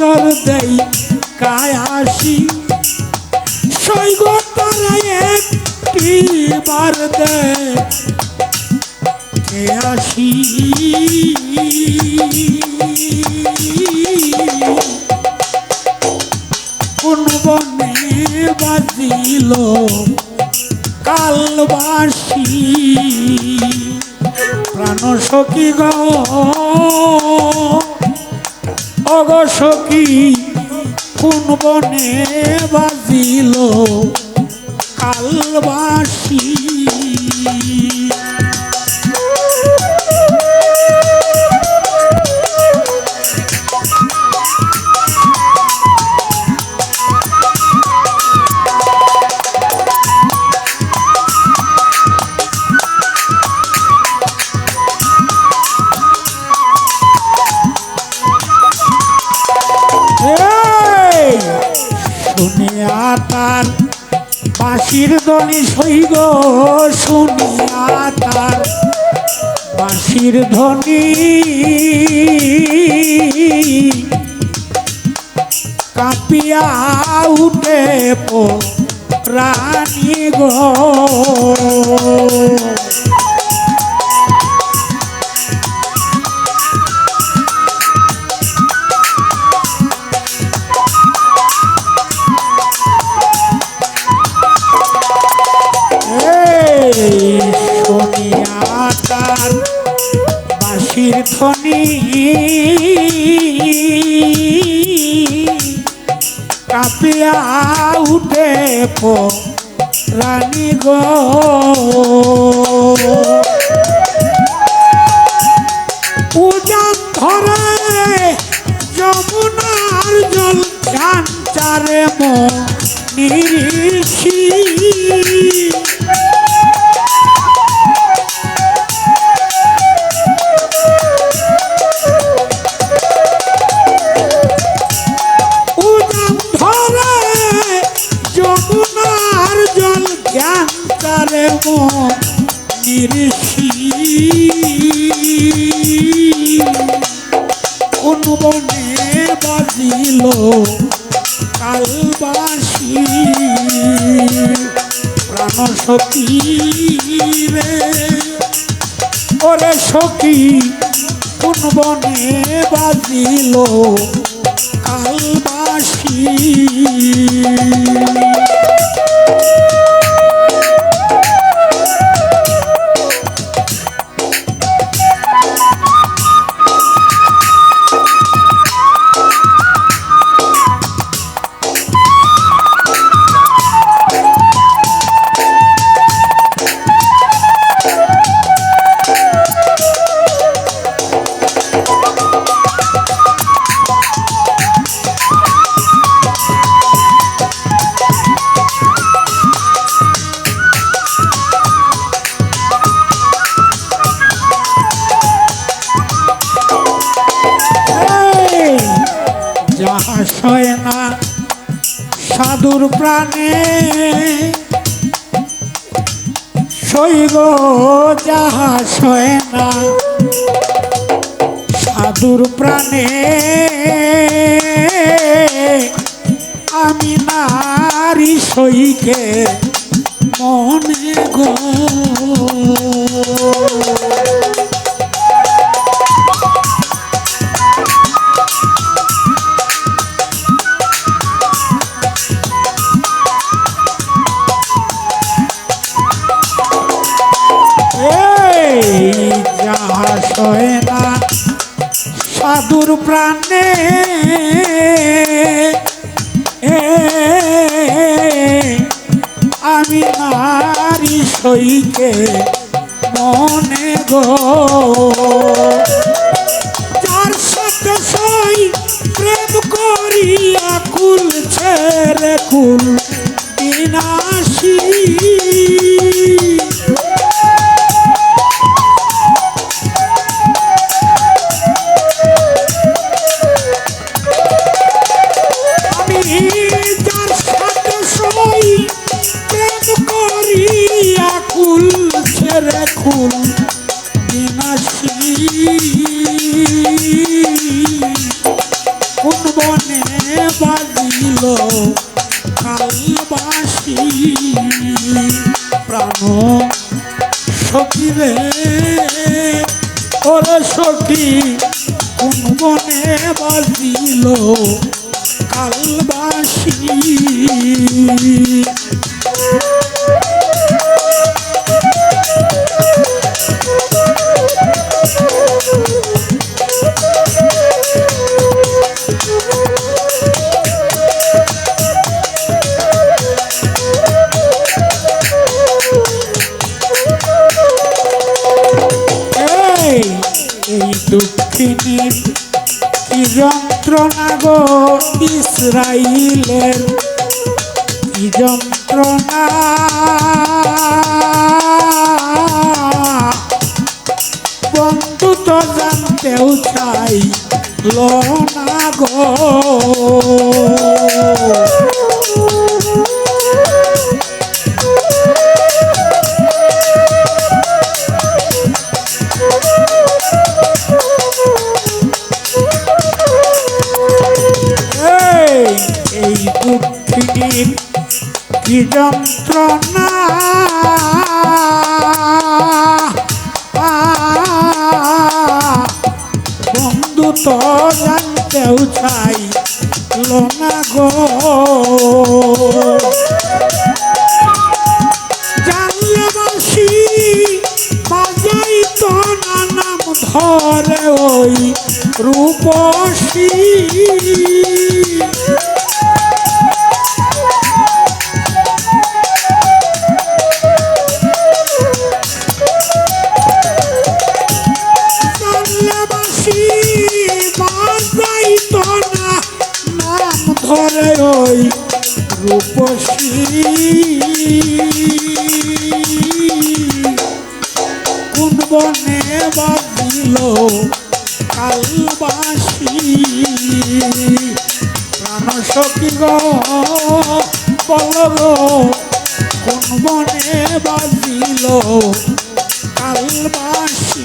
নজর দেই কায়াসি সৈগ তারে একটি বার দে কে আসি। কোন বনে বাজিল কালবাসী। প্রাণ সখী গ। অগ সখী কোন বনে বাজিল কালবাসী বাঁশির সই গো শুনিয়া তার বাঁশির ধ্বনি। কাঁপিয়া উঠে পো রানী গো। তার বাঁশির ধ্বনি। কাঁপিয়া উঠে পো রানী গো। উজান ধরে যমুনার জল গান চারে মো নিরিষি কালবাসী। প্রাণ সখী রে। ওরে সখী কোন বনে বাজিল কালবাসী? সাধুর প্রাণে সৈগ যাহা সয় না। সাধুর প্রাণে আমি নারী সইকে সাধুর প্রাণে। আমি নারী সইকে মনে গো। যার সাথে সই প্রেম করিয়া কুল ছেড়ে কুল কুলম কোন বনে বাজিল কালবাসী। প্রাণ সখীরে ওর সখী কোন বনে বাজিল দক্ষিণীর কি যন্ত্রণা গো ইসরাইলের? কি যন্ত্রণা? বন্ধু তো জানতেও চাই লনা গো। দুঃখিনীর কি যন্ত্রণা? বন্ধু তো জানতেও চাই লোনা গো। জানলে বাসি বাজাই তো নাম ধরে ওই রূপসী। কোন বনে বাজিল কালবাসী প্রাণ সখী গো বল গো কোন বনে কালবাসী।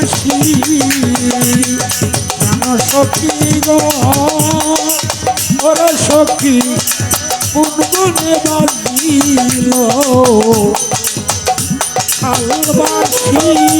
সখী আমার সখী গো। ওরা সখী গুনগুনে বাজিল। খালবাসী